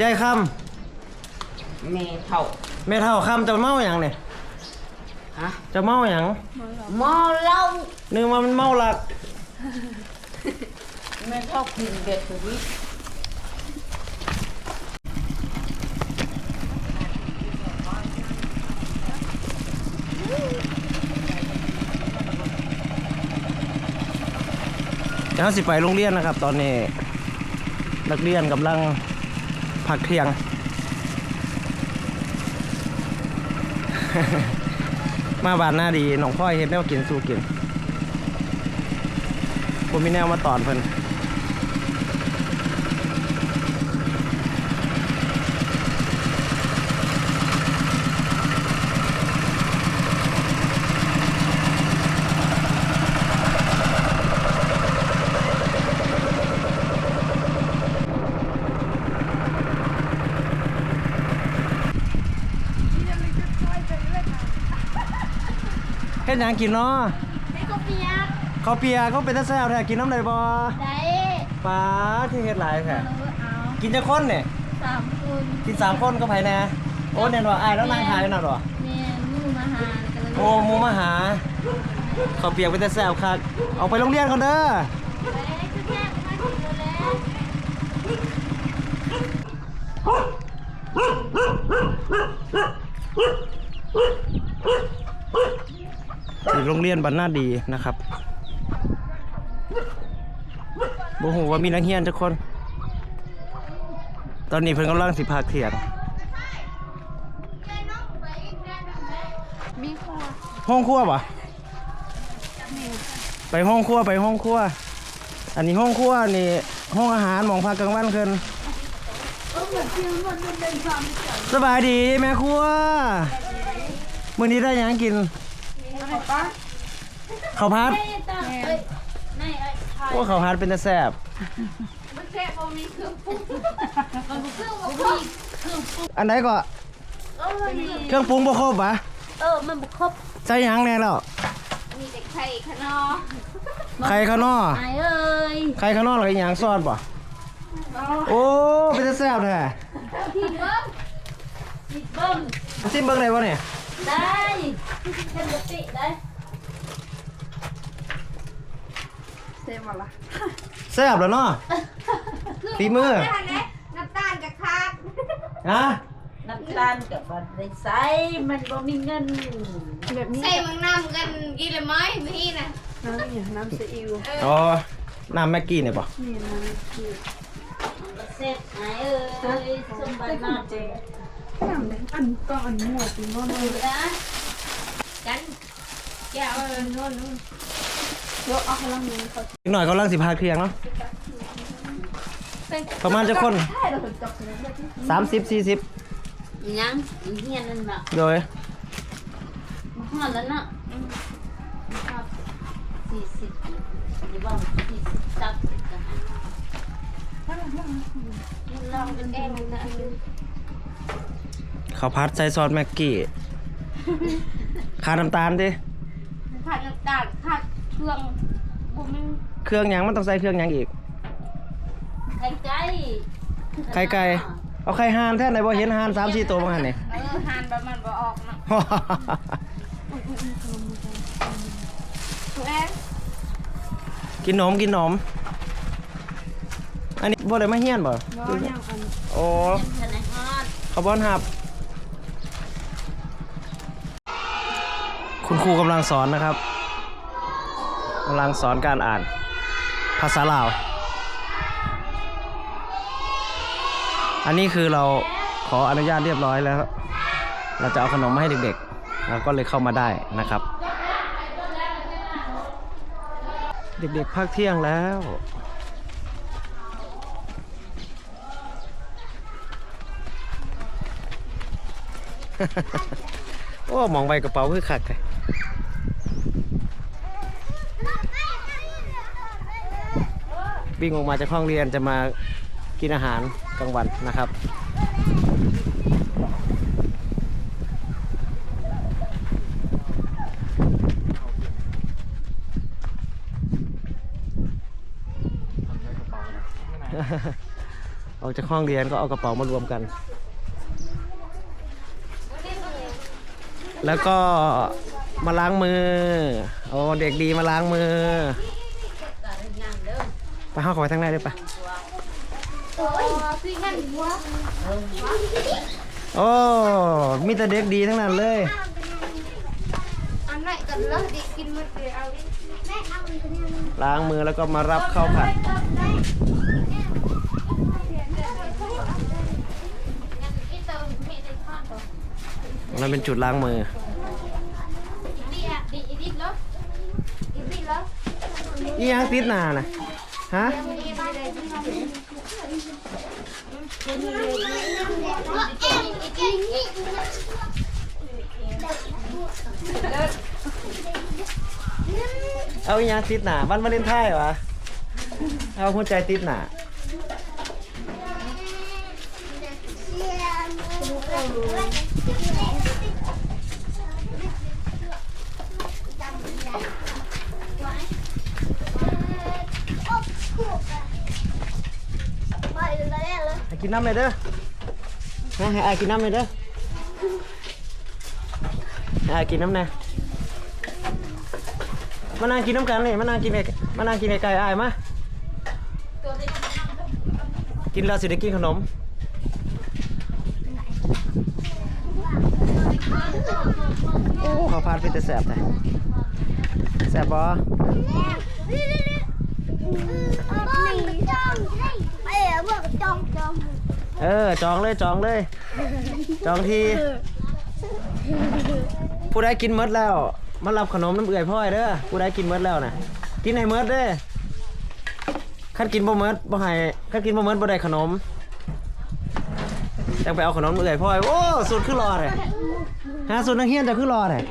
ยายคแม่เท่าำแม่เท่าคำจะเมาอย่างเนี่ยฮะจะเมาอย่างเมาเหล้านึกว่ามันเมาหลักแม่เท่ากินเด็ดสุดเดี๋ยวเราสิไปโรงเรียนนะครับ ตอนนี้ นักเรียนกำลังพักเที่ยง มาบานหน้าดีหนองพ่อยเห็นแนวกินสู้กินผมมีแนวมาตอนเพิ่น ฮ็ดหยังกินเนาะไอ้ก็เปียกข้าวเปียกเขาเป็นตาแซ่บแท้กินน้ำได้บ่ได้ปลาที่เฮ็ดหลายแท้เออเอากินจักคนเนี่ยสามคนกินสามคนก็ไผแน่โอ้แน่นว่าอ้ายแล้วนางขายนั่นบ่แม่มูมาหากันเลยโอ้หมูมาหาข้าวเปียกเป็นตาแซ่บคักเอาไปโรงเรียนก่อนเด้อไปคือแค่มาถึงแล้ว ที่โรง เรียนบรรณาดีนะครับบ่ฮู้ว่ามีนักเรียนจักคน ตอนนี้เพิ่นกำลังสิพาเที่ยงมีคอห้องครัวปะไปห้องครัวไปห้องครัว อันนี้ห้องครัวนี่ห้องอาหารหมองพักกลางวันเพิ่นสบายดีแม่ครัวมื้อนี้ได้หยังกิน ข้าวผัดไอ้ตาเอ้ยนายไอ้ไข่โอ้ข้าวผัดเป็นตาแซ่บมันแค่บ่มีเครื่องปรุงมันบ่เครื่องบ่มีเครื่องปรุงอันไหนก็เออนี่เครื่องปรุงบ่ครบปะเออ มันบ่ครบใส่หยังแน่แล้วมีแต่ไข่ขนอไข่ข้างนอกไอ้เอ้ยไข่ข้างนอกแล้วก็อีหยังซอสปะโอ้เป็นตาแซ่บแท้ที่เบิ้งที่เบิ้งซิมเบิ่งได้บ่เนี่ยได้เห็นบ่ติได้ แซ่บแล้วเนาะ ฝีมือ น้ำตาลกับคาดฮะน้ำตาลกับบันไดใส่มันบ่มีเงินใส่มังน้ำกันกินเลยไหมพี่นะอ๋อน้ำแม็กกี้เนี่ยปะเสร็จไหนเอ้ยสมบัติมากเจ๊อันก็อันหมวดอีกโน่นดูนะกันแก้วเออโน่นนู่น เดี๋ยวเอาพลังนี้เขาอีกหน่อยก็ลังสิพาเคลียงเนาะ ประมาณจะคน ใช่เราถึงจับเลยสามสิบสี่สิบยังเฮียนั่นน่ะโดยมาห่อแล้วน่ะครับสี่สิบอย่าบอกสี่สิบตับสิบกันลองกันเองนะข้าวผัดใส่ซอสแม็กกี้ ขาดน้ำตาลดิขาดน้ำตาลขาด เครื่องบุ้มเครื่องหยังมันต้องใส่เครื่องหยังอีก ไข่ไก่ไข่ไก่ เอาไข่ห่านแท่ไหนบ่เห็นห่านสามสี่ตัวมั้งหันนี่ เออหานประมาณบ่ออกนะตัวแอนกินหนมกินหนม อันนี้บ่ได้มาเฮียนบ่น้อยอย่างอันโอ้เห็นไหมฮอดขบวนหับ คุณครูกำลังสอนนะครับกำลังสอนการอ่าน ภาษาลาว อันนี้คือเราขออนุญาตเรียบร้อยแล้ว เราจะเอาขนมมาให้เด็กๆ เราก็เลยเข้ามาได้นะครับ เด็กๆพักเที่ยงแล้วโอ้มองใบกระเป๋าคือคักเลย วิ่งออกมาจากห้องเรียนจะมากินอาหารกลางวันนะครับโออกจากห้องเรียนก็เอากระเป๋ามารวมกัน แล้วก็มาล้างมือโอ้เด็กดีมาล้างมือ ไปห้องขอไปทางในด้วยปะโอ้ยซื้อเงินหัวโอ้มีแต่เด็กดีทั้งนั้นเลยอันไหนกันแล้วดิกินมันเลยเอาแม่เอาอีกเนี่ยล้างมือแล้วก็มารับข้าวผัดอีเติมมีในข้าวต่อนั่นเป็นจุดล้างมือดีอะดีอีดิแล้วอีดิแล้วอียังติดหนานะ ฮะมีบ้านเลยที่ทำอีกินนี่เอาอียังติดหนาวันวาเลนไทน์เหรอเอาหัวใจติดหนา ไปเลยเลยให้กินน้ำเลยเด้อนะให้อายกินน้ำเลยเด้อให้อายกินน้ำแน่มานั่งกินน้ำกันเลยมานั่งกินไอ้มานั่งกินไอ้ไก่อายมากินแล้วสิได้กินขนมโอ้ข้าวผัดเป็นแต่แสบแต่แสบบ่ เออจองเลยจองเลย จองทีผู้ใดกินหมดแล้วมารับขนมน้ำเอื่อยพ่อยเด้อผู้ใดกินหมดแล้วนะกินให้หมดเด้อขั้นกินบ่หมดบ่ให้ขั้นกินบ่หมดบ่ได้ขนมยังไปเอาขนมเอื่อยพ่อยโอ้สุดขึ้นรอเลยฮะสุดนักเฮียนจะขึ้นรอเลย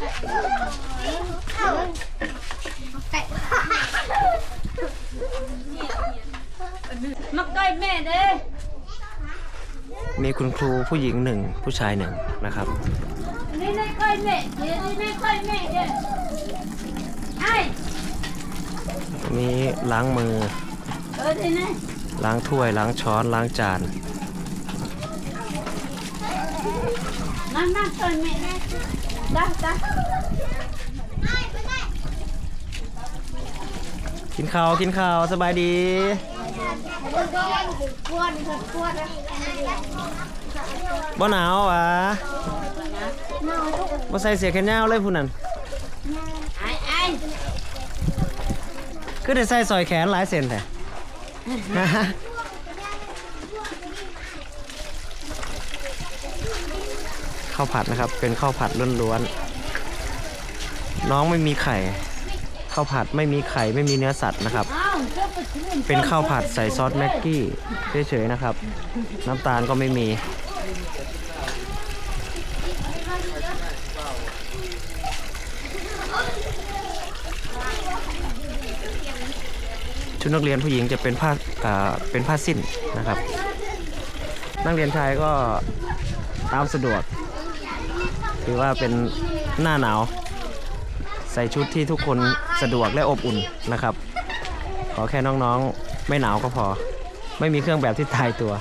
มักก้แม่เด้มีคุณครูผู้หญิงหนึ่งผู้ชายหนึ่งนะครับ นี่ในก้อยแม่เดี๋ยวนี่ในก้อยแม่เด้ไอ้นี้ล้างมือ เออที่นี่ล้างถ้วย ล้างช้อน ล้างจานนั่งนั่งก้อยแม่ ดักดักกินข้าวกินข้าวสบายดีบ่หนาวหวะบ่ใส่เสียแขนยาวเลยผู้นั้นไอ้ไอ้คือได้ใส่สอยแขนหลายเส้นแท้ ข้าวผัดนะครับ เป็นข้าวผัดล้วนๆน้องไม่มีไข่ข้าวผัดไม่มีไข่ไม่มีเนื้อสัตว์นะครับ เป็นข้าวผัดใส่ซอสแม็กกี้เฉยๆนะครับ น้ำตาลก็ไม่มี ชุดนักเรียนผู้หญิงจะเป็นผ้าอ่าเป็นผ้าสิ้นนะครับ นักเรียนชายก็ตามสะดวก ถือว่าเป็นหน้าหนาว ใส่ชุดที่ทุกคนสะดวกและอบอุ่นนะครับ ขอแค่น้องๆไม่หนาวก็พอ ไม่มีเครื่องแบบที่ตายตัว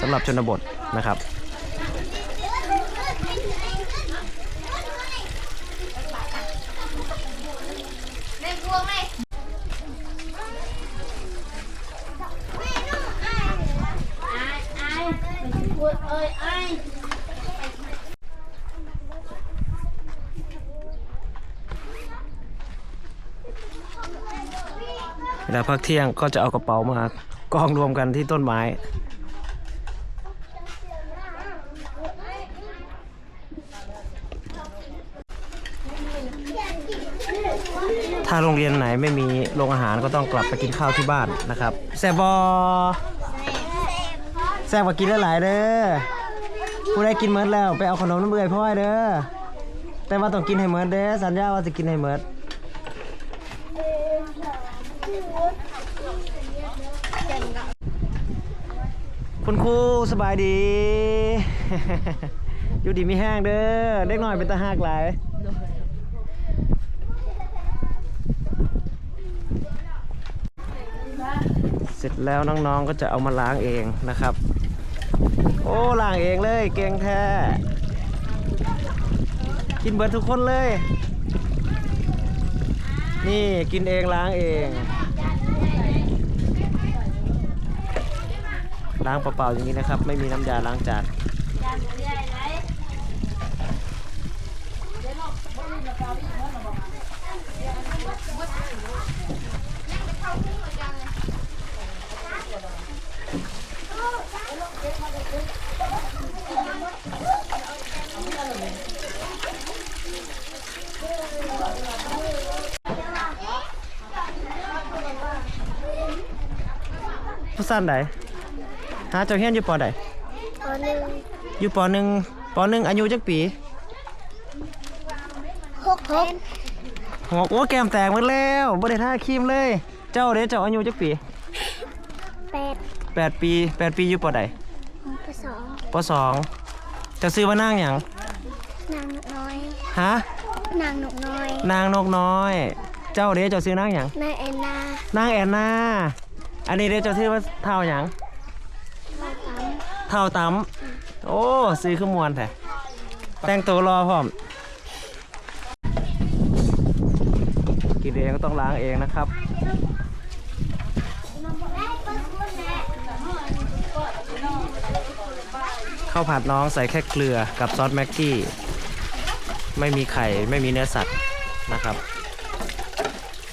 สำหรับชนบทนะครับในพวงเลยไอ้ไอ้ไปพูดเอ้ยไอ้ เวลาพักเที่ยงก็จะเอากระเป๋ามากองรวมกันที่ต้นไม้ ถ้าโรงเรียนไหนไม่มีโรงอาหารก็ต้องกลับไปกินข้าวที่บ้านนะครับแซบบอแซบกว่ากินหลายๆเด้อผู้ใดกินเมิดแล้วไปเอาขนมน้ำเบื่อพ่อยเด้อแต่ว่าต้องกินให้เมิดเด้อสัญญาว่าจะกินให้เมิด คุณครูสบายดี อยู่ดีมีแห้งเด้อเด็กน้อยเป็นตาหากหลายเสร็จแล้วน้องๆก็จะเอามาล้างเองนะครับ โอ้ล้างเองเลยเก่งแท้กินเบิร์ทุกคนเลย นี่กินเองล้างเอง ล้างเปล่าๆอย่างนี้นะครับ ไม่มีน้ำยาล้างจานผู้สั้นไหน หาเจ้าเฮียนอยู่ปอใดตอนหนึ่งอยู่ปอหนึ่งปอหนึ่งอายุจักปีหกหกหกโอ้แก้มแตกหมดแล้วบ่ได้ท่าครีมเลย เจ้าเด้เจ้าอายุจักปีแปดแปดปีแปดปีอยู่ปอใดปสองปอสองเจะซื้อว่านางหยังนางนกน้อยฮะนางนกน้อย นางนกน้อย เจ้าเด้เจ้าซื้อนางหยังนายแอนนานางแอนนาอันนี้เด้เจ้าซื้อว่าเท่าหยังข้าวตำ เท่าตำโอ้ซื้อขึ้นมวนแท้แต่งตัวรอพร้อมกินเองก็ต้องล้างเองนะครับข้าวผัดน้องใส่แค่เกลือกับซอสแม็กกี้ ไม่มีไข่ไม่มีเนื้อสัตว์นะครับ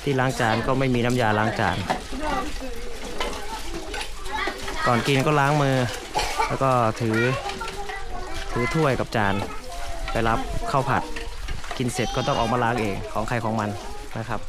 ที่ล้างจานก็ไม่มีน้ำยาล้างจาน ก่อนกินก็ล้างมือ แล้วก็ถือถือถ้วยกับจาน ไปรับข้าวผัด กินเสร็จก็ต้องออกมาล้างเองของใครของมันนะครับ